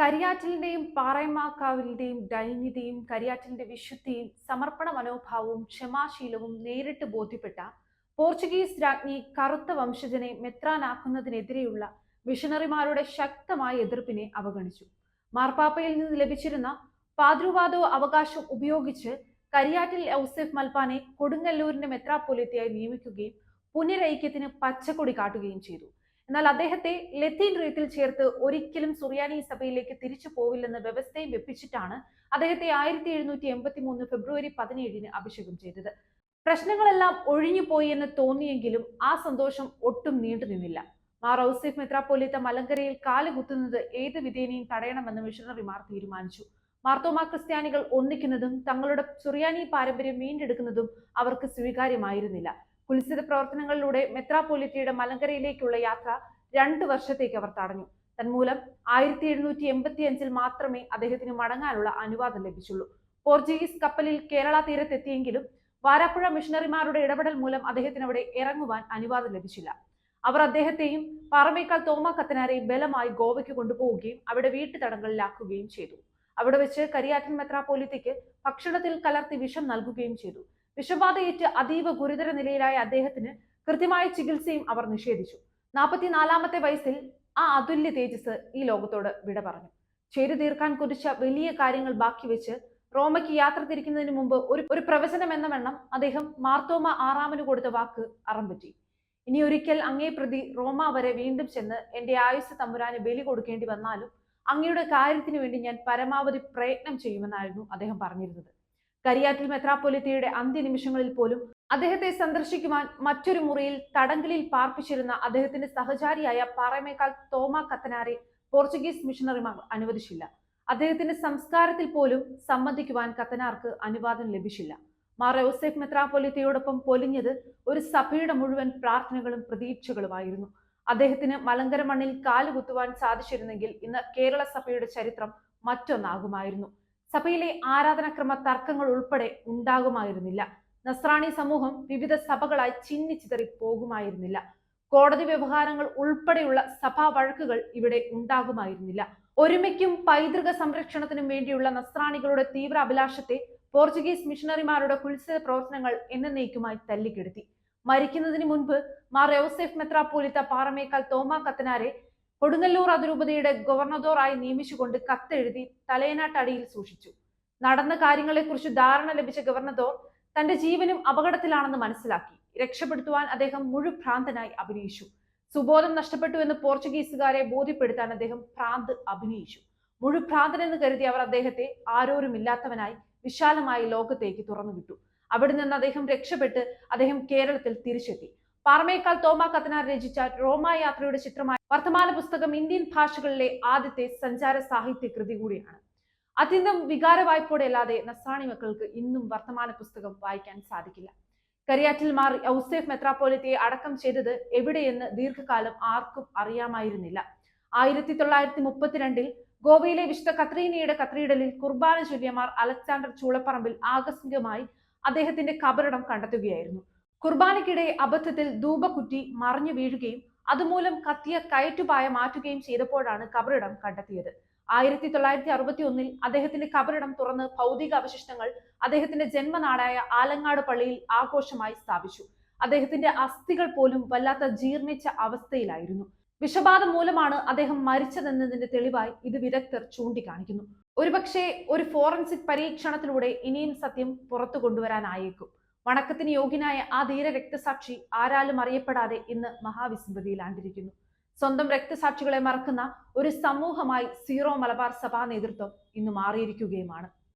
കരിയാറ്റിലിന്റെയും പാറയമാക്കാവിലിന്റെയും ദൈന്യതയും കരിയാറ്റിലിന്റെ വിശുദ്ധിയും സമർപ്പണ മനോഭാവവും ക്ഷമാശീലവും നേരിട്ട് ബോധ്യപ്പെട്ട പോർച്ചുഗീസ് രാജ്ഞി കറുത്ത വംശജനെ മെത്രാനാക്കുന്നതിനെതിരെയുള്ള മിഷണറിമാരുടെ ശക്തമായ എതിർപ്പിനെ അവഗണിച്ചു. മാർപ്പാപ്പയിൽ നിന്ന് ലഭിച്ചിരുന്ന പാതൃവാദോ അവകാശം ഉപയോഗിച്ച് കരിയാറ്റിൽ ഔസഫ് മൽപാനെ കൊടുങ്ങല്ലൂരിന്റെ മെത്രാപ്പൊലിത്തയായി നിയമിക്കുകയും പുനരൈക്യത്തിന് പച്ചക്കൊടി കാട്ടുകയും ചെയ്തു. എന്നാൽ അദ്ദേഹത്തെ ലത്തീൻ റീത്തിൽ ചേർത്ത് ഒരിക്കലും സുറിയാനി സഭയിലേക്ക് തിരിച്ചു പോവില്ലെന്ന വ്യവസ്ഥയും വെപ്പിച്ചിട്ടാണ് അദ്ദേഹത്തെ ആയിരത്തി എഴുന്നൂറ്റി എൺപത്തി മൂന്ന് ഫെബ്രുവരി പതിനേഴിന് അഭിഷേകം ചെയ്തത്. പ്രശ്നങ്ങളെല്ലാം ഒഴിഞ്ഞുപോയി എന്ന് തോന്നിയെങ്കിലും ആ സന്തോഷം ഒട്ടും നീണ്ടു നിന്നില്ല. മാർ ഔസേഫ് മെത്രാപ്പോലിത്ത മലങ്കരയിൽ കാലുകുത്തുന്നത് ഏത് വിധേനയും തടയണമെന്ന് മിഷണറിമാർ തീരുമാനിച്ചു. മാർത്തോമാ ക്രിസ്ത്യാനികൾ ഒന്നിക്കുന്നതും തങ്ങളുടെ സുറിയാനി പാരമ്പര്യം വീണ്ടെടുക്കുന്നതും അവർക്ക് സ്വീകാര്യമായിരുന്നില്ല. കുൽസിത പ്രവർത്തനങ്ങളിലൂടെ മെത്രാപ്പൊലിത്തയുടെ മലങ്കരയിലേക്കുള്ള യാത്ര രണ്ടു വർഷത്തേക്ക് അവർ തടഞ്ഞു. തന്മൂലം ആയിരത്തി എഴുന്നൂറ്റി എൺപത്തി അഞ്ചിൽ മാത്രമേ അദ്ദേഹത്തിന് മടങ്ങാനുള്ള അനുവാദം ലഭിച്ചുള്ളൂ. പോർച്ചുഗീസ് കപ്പലിൽ കേരള തീരത്തെത്തിയെങ്കിലും വാരാപ്പുഴ മിഷണറിമാരുടെ ഇടപെടൽ മൂലം അദ്ദേഹത്തിന് അവിടെ ഇറങ്ങുവാൻ അനുവാദം ലഭിച്ചില്ല. അവർ അദ്ദേഹത്തെയും പാറമേക്കാൾ തോമ കത്തനാരെയും ബലമായി ഗോവയ്ക്ക് കൊണ്ടുപോവുകയും അവിടെ വീട്ടുതടങ്കലിലാക്കുകയും ചെയ്തു. അവിടെ വെച്ച് കരിയാറ്റൻ മെത്രാപ്പോലിത്തയ്ക്ക് ഭക്ഷണത്തിൽ കലർത്തി വിഷം നൽകുകയും ചെയ്തു. വിഷബാധയേറ്റ് അതീവ ഗുരുതര നിലയിലായ അദ്ദേഹത്തിന് കൃത്യമായ ചികിത്സയും അവർ നിഷേധിച്ചു. നാൽപ്പത്തിനാലാമത്തെ വയസ്സിൽ ആ അതുല്യ തേജസ് ഈ ലോകത്തോട് വിട പറഞ്ഞു. ചെയ്തു തീർക്കാൻ കുറിച്ച വലിയ കാര്യങ്ങൾ ബാക്കി വെച്ച് റോമയ്ക്ക് യാത്ര തിരിക്കുന്നതിന് മുമ്പ് ഒരു ഒരു പ്രവചനം എന്ന വണ്ണം അദ്ദേഹം മാർത്തോമ ആറാമന് കൊടുത്ത വാക്ക് അറംപറ്റി ഇനി ഒരിക്കൽ അങ്ങേ പ്രതി റോമ വരെ വീണ്ടും ചെന്ന് എന്റെ ആയുസ് തമ്പുരാന് ബലി കൊടുക്കേണ്ടി വന്നാലും അങ്ങയുടെ കാര്യത്തിന് വേണ്ടി ഞാൻ പരമാവധി പ്രയത്നം ചെയ്യുമെന്നായിരുന്നു അദ്ദേഹം പറഞ്ഞിരുന്നത്. കരിയാറ്റിൽ മെത്രാപ്പൊലിത്തയുടെ അന്ത്യനിമിഷങ്ങളിൽ പോലും അദ്ദേഹത്തെ സന്ദർശിക്കുവാൻ മറ്റൊരു മുറിയിൽ തടങ്കലിൽ പാർപ്പിച്ചിരുന്ന അദ്ദേഹത്തിന്റെ സഹചാരിയായ പാറമേക്കാൾ തോമ കത്തനാരെ പോർച്ചുഗീസ് മിഷണറിമാർ അനുവദിച്ചില്ല. അദ്ദേഹത്തിന്റെ സംസ്കാരത്തിൽ പോലും സംബന്ധിക്കുവാൻ കത്തനാർക്ക് അനുവാദം ലഭിച്ചില്ല. മാർ യോസെഫ് മെത്രാപ്പൊലിത്തയോടൊപ്പം പൊലിഞ്ഞത് ഒരു സഭയുടെ മുഴുവൻ പ്രാർത്ഥനകളും പ്രതീക്ഷകളുമായിരുന്നു. അദ്ദേഹത്തിന് മലങ്കര മണ്ണിൽ കാലുകുത്തുവാൻ സാധിച്ചിരുന്നെങ്കിൽ ഇന്ന് കേരള സഭയുടെ ചരിത്രം മറ്റൊന്നാകുമായിരുന്നു. സഭയിലെ ആരാധനാക്രമ തർക്കങ്ങൾ ഉൾപ്പെടെ ഉണ്ടാകുമായിരുന്നില്ല. നസ്രാണി സമൂഹം വിവിധ സഭകളായി ചിന്നിച്ചിതറി പോകുമായിരുന്നില്ല. കോടതി വ്യവഹാരങ്ങൾ ഉൾപ്പെടെയുള്ള സഭാ വഴക്കുകൾ ഇവിടെ ഉണ്ടാകുമായിരുന്നില്ല. ഒരുമയ്ക്കും പൈതൃക സംരക്ഷണത്തിനും വേണ്ടിയുള്ള നസ്രാണികളുടെ തീവ്ര അഭിലാഷത്തെ പോർച്ചുഗീസ് മിഷണറിമാരുടെ കുൽസിത പ്രവർത്തനങ്ങൾ എന്നേക്കുമായി തല്ലിക്കെടുത്തി. മരിക്കുന്നതിന് മുൻപ് മാർ യോസെഫ് മെത്രാപ്പോലിത്ത പാറമേക്കാൽ തോമ കത്തനാരെ കൊടുങ്ങല്ലൂർ അതിരൂപതയുടെ ഗവർണദോറായി നിയമിച്ചുകൊണ്ട് കത്തെഴുതി തലയനാട്ടടിയിൽ സൂക്ഷിച്ചു. നടന്ന കാര്യങ്ങളെക്കുറിച്ച് ധാരണ ലഭിച്ച ഗവർണദോർ തന്റെ ജീവനും അപകടത്തിലാണെന്ന് മനസ്സിലാക്കി. രക്ഷപ്പെടുത്തുവാൻ അദ്ദേഹം മുഴുഭ്രാന്തനായി അഭിനയിച്ചു. സുബോധം നഷ്ടപ്പെട്ടു എന്ന് പോർച്ചുഗീസുകാരെ ബോധ്യപ്പെടുത്താൻ അദ്ദേഹം ഭ്രാന്ത് അഭിനയിച്ചു. മുഴുഭ്രാന്തൻ എന്ന് കരുതി അവർ അദ്ദേഹത്തെ ആരോരുമില്ലാത്തവനായി വിശാലമായ ലോകത്തേക്ക് തുറന്നുവിട്ടു. അവിടെ നിന്ന് അദ്ദേഹം രക്ഷപ്പെട്ട് അദ്ദേഹം കേരളത്തിൽ തിരിച്ചെത്തി. പാറമേക്കാൾ തോമ കത്തനാർ രചിച്ച റോമാ യാത്രയുടെ ചിത്രമായ വർത്തമാന പുസ്തകം ഇന്ത്യൻ ഭാഷകളിലെ ആദ്യത്തെ സഞ്ചാര സാഹിത്യ കൃതി കൂടിയാണ്. അത്യന്തം വികാര വായ്പോടെ അല്ലാതെ നസ്രാണി മക്കൾക്ക് ഇന്നും വർത്തമാന പുസ്തകം വായിക്കാൻ സാധിക്കില്ല. കരിയാറ്റിൽ മാർ ഔസേഫ് മെത്രാപ്പോലിത്തയെ അടക്കം ചെയ്തത് എവിടെയെന്ന് ദീർഘകാലം ആർക്കും അറിയാമായിരുന്നില്ല. ആയിരത്തി തൊള്ളായിരത്തി മുപ്പത്തിരണ്ടിൽ ഗോവയിലെ വിശുദ്ധ കത്രീനയുടെ കത്രീഡലിൽ കുർബാന ചൊല്ലിയമാർ അലക്സാണ്ടർ ചൂളപ്പറമ്പിൽ ആകസ്മികമായി അദ്ദേഹത്തിന്റെ കബറിടം കണ്ടെത്തുകയായിരുന്നു. കുർബാനയ്ക്കിടെ അബദ്ധത്തിൽ ധൂപക്കുറ്റി മറിഞ്ഞു വീഴുകയും അതുമൂലം കത്തിയ കയറ്റുപായ മാറ്റുകയും ചെയ്തപ്പോഴാണ് കബറിടം കണ്ടെത്തിയത്. ആയിരത്തി തൊള്ളായിരത്തി അറുപത്തി ഒന്നിൽ അദ്ദേഹത്തിന്റെ കബറിടം തുറന്ന് ഭൗതിക അവശിഷ്ടങ്ങൾ അദ്ദേഹത്തിന്റെ ജന്മനാടായ ആലങ്ങാട് പള്ളിയിൽ ആഘോഷമായി സ്ഥാപിച്ചു. അദ്ദേഹത്തിന്റെ അസ്ഥികൾ പോലും വല്ലാത്ത ജീർണിച്ച അവസ്ഥയിലായിരുന്നു. വിഷബാധ മൂലമാണ് അദ്ദേഹം മരിച്ചതെന്നതിന്റെ തെളിവായി ഇത് വിദഗ്ധർ ചൂണ്ടിക്കാണിക്കുന്നു. ഒരുപക്ഷെ ഒരു ഫോറൻസിക് പരീക്ഷണത്തിലൂടെ ഇനിയും സത്യം പുറത്തു കൊണ്ടുവരാനായേക്കും. വണക്കത്തിന് യോഗ്യനായ ആ ധീര രക്തസാക്ഷി ആരാലും അറിയപ്പെടാതെ ഇന്ന് മഹാവിസ്മൃതിയിലാണ്ടിരിക്കുന്നു സ്വന്തം രക്തസാക്ഷികളെ മറക്കുന്ന ഒരു സമൂഹമായി സീറോ മലബാർ സഭാ നേതൃത്വം ഇന്ന് മാറിയിരിക്കുകയുമാണ്.